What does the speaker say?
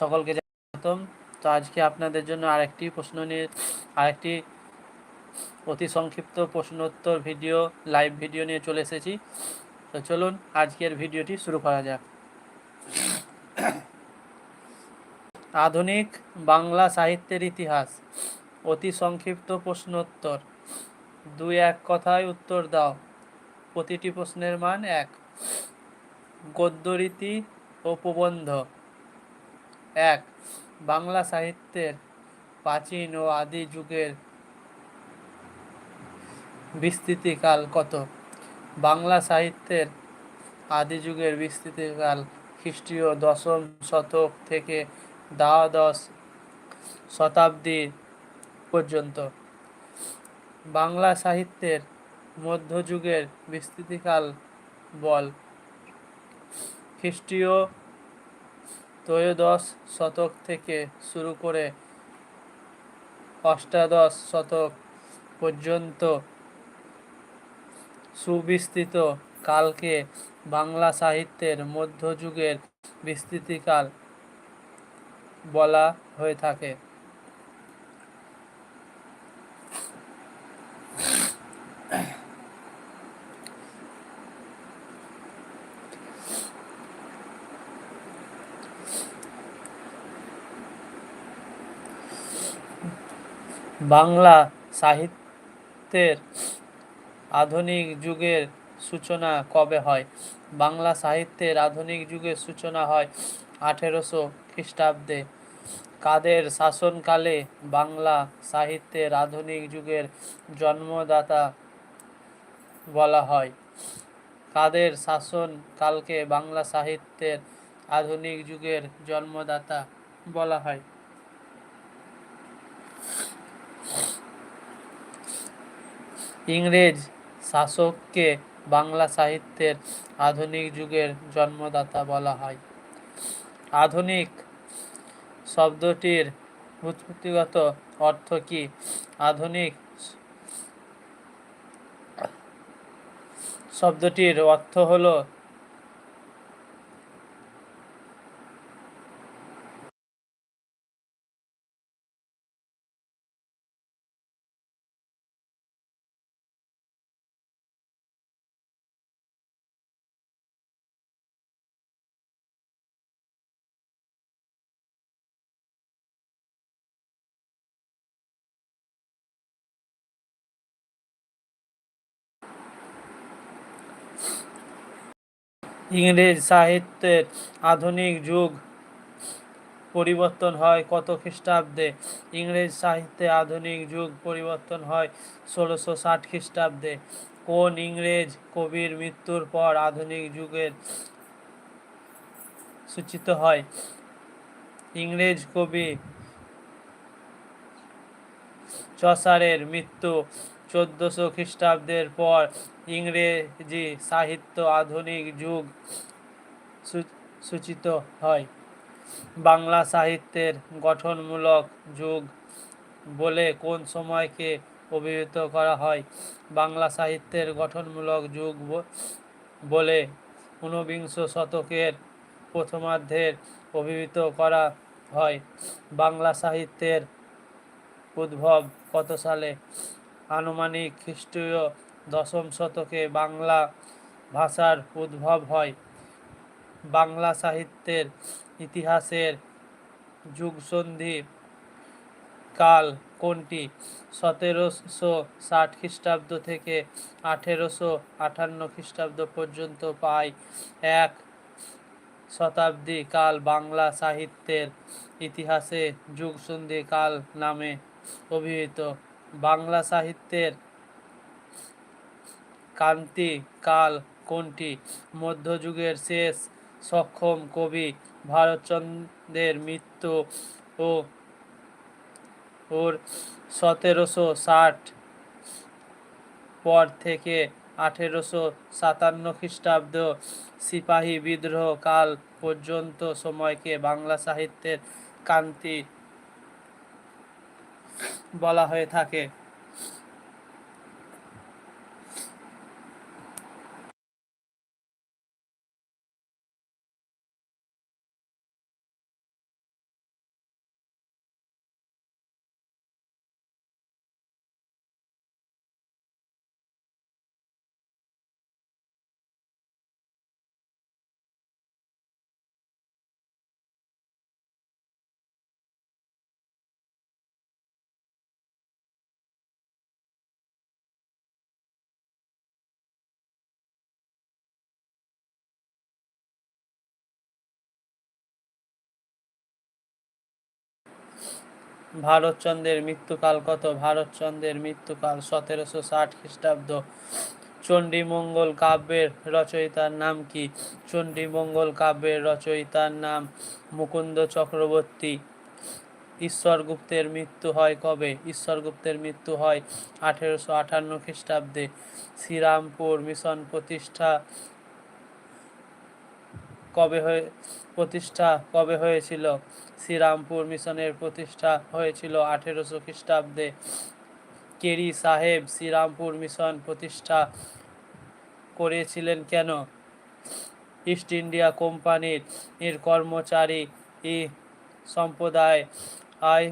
সকলকে স্বাগতম। তো আজকে আপনাদের জন্য আরেকটি প্রশ্ন নিয়ে আরেকটি অতি সংক্ষিপ্ত প্রশ্নোত্তর ভিডিও লাইভ ভিডিও নিয়ে চলে এসেছি। তো চলুন আজকের ভিডিওটি শুরু করা যাক। আধুনিক বাংলা সাহিত্যের ইতিহাস। অতি সংক্ষিপ্ত প্রশ্নোত্তর। দুই এক কথায় উত্তর দাও। প্রতিটি প্রশ্নের মান এক। গদ্যরীতি ও প্রবন্ধ। এক, বাংলা সাহিত্যের প্রাচীন ও আদি যুগের বিস্তৃতিকাল কত? বাংলা সাহিত্যের আদি যুগের বিস্তৃতিকাল খ্রিস্টীয় দশম শতক থেকে দ্বাদশ শতাব্দী পর্যন্ত। বাংলা সাহিত্যের মধ্যযুগের বিস্তৃতিকাল বল খ্রিস্টীয় ত্রয়োদশ শতক থেকে শুরু করে অষ্টাদশ শতক পর্যন্ত সুবিস্তৃত কালকে বাংলা সাহিত্যের মধ্যযুগের বিস্তৃতিকাল বলা হয়ে থাকে। বাংলা সাহিত্যের আধুনিক যুগের সূচনা কবে হয়? বাংলা সাহিত্যের আধুনিক যুগের সূচনা হয় আঠেরোশো খ্রিস্টাব্দে। কাদের শাসনকালে বাংলা সাহিত্যের আধুনিক যুগের জন্মদাতা বলা হয়? কাদের শাসনকালকে বাংলা সাহিত্যের আধুনিক যুগের জন্মদাতা বলা হয়? ইংরেজ শাসককে বাংলা সাহিত্যের আধুনিক যুগের জন্মদাতা বলা হয়। আধুনিক শব্দটির উৎপত্তিগত অর্থ কি? আধুনিক শব্দটির অর্থ হলো ইংরেজ সাহিত্যের আধুনিক যুগ পরিবর্তন হয়। কত খ্রিস্টাব্দে ইংরেজ সাহিত্যে আধুনিক যুগ পরিবর্তন হয়? ষোলোশো ষাট খ্রিস্টাব্দে কোন ইংরেজ কবির মৃত্যুর পর আধুনিক যুগের সূচিত হয়? ইংরেজ কবি চসারের মৃত্যু চোদ্দশো খ্রিস্টাব্দের পর ইংরেজি সাহিত্য আধুনিক যুগ সূচিত হয়। বাংলা সাহিত্যের গঠনমূলক যুগ বলে কোন সময়কে অভিহিত করা হয়? বাংলা সাহিত্যের গঠনমূলক যুগ বলে ঊনবিংশ শতকের প্রথমার্ধের অভিহিত করা হয়। বাংলা সাহিত্যের উদ্ভব কত সালে? আনুমানিক খ্রিস্টীয় দশম শতকে বাংলা ভাষার উদ্ভব হয়। বাংলা সাহিত্যের ইতিহাসের যুগসন্ধি কাল কোনটি? সতেরোশো ষাট খ্রিস্টাব্দ থেকে আঠেরোশো আঠান্ন খ্রিস্টাব্দ পর্যন্ত পাই এক শতাব্দী কাল বাংলা সাহিত্যের ইতিহাসে যুগসন্ধি কাল নামে অভিহিত। বাংলা সাহিত্যের কান্তি কাল কোনটি? মধ্যযুগের শেষ সক্ষম কবি ভারতচন্দ্রের মৃত্যু ও ওর সতেরোশো ষাট পর থেকে আঠেরোশো সাতান্ন খ্রিস্টাব্দ সিপাহী বিদ্রোহ কাল পর্যন্ত সময়কে বাংলা সাহিত্যের কান্তি বলা হয়ে থাকে। ভারতচন্দ্রের মৃত্যুকাল কত? ভারতচন্দ্রের মৃত্যুকাল সতেরোশো ষাট খ্রিস্টাব্দ। চণ্ডীমঙ্গল কাব্যের রচয়িতার নাম কি? চণ্ডীমঙ্গল কাব্যের রচয়িতার নাম মুকুন্দ চক্রবর্তী। ঈশ্বরগুপ্তের মৃত্যু হয় কবে? ঈশ্বরগুপ্তের মৃত্যু হয় আঠেরোশো আটান্ন খ্রিস্টাব্দে। শ্রীরামপুর মিশন প্রতিষ্ঠা কবে হয়ে, প্রতিষ্ঠা কবে হয়েছিল? শ্রীরামপুর মিশনের প্রতিষ্ঠা হয়েছিল আঠেরোশো খ্রিস্টাব্দে। কেরি সাহেব শ্রীরামপুর মিশন প্রতিষ্ঠা করেছিলেন কেন? ইস্ট ইন্ডিয়া কোম্পানির কর্মচারী সম্প্রদায় আয়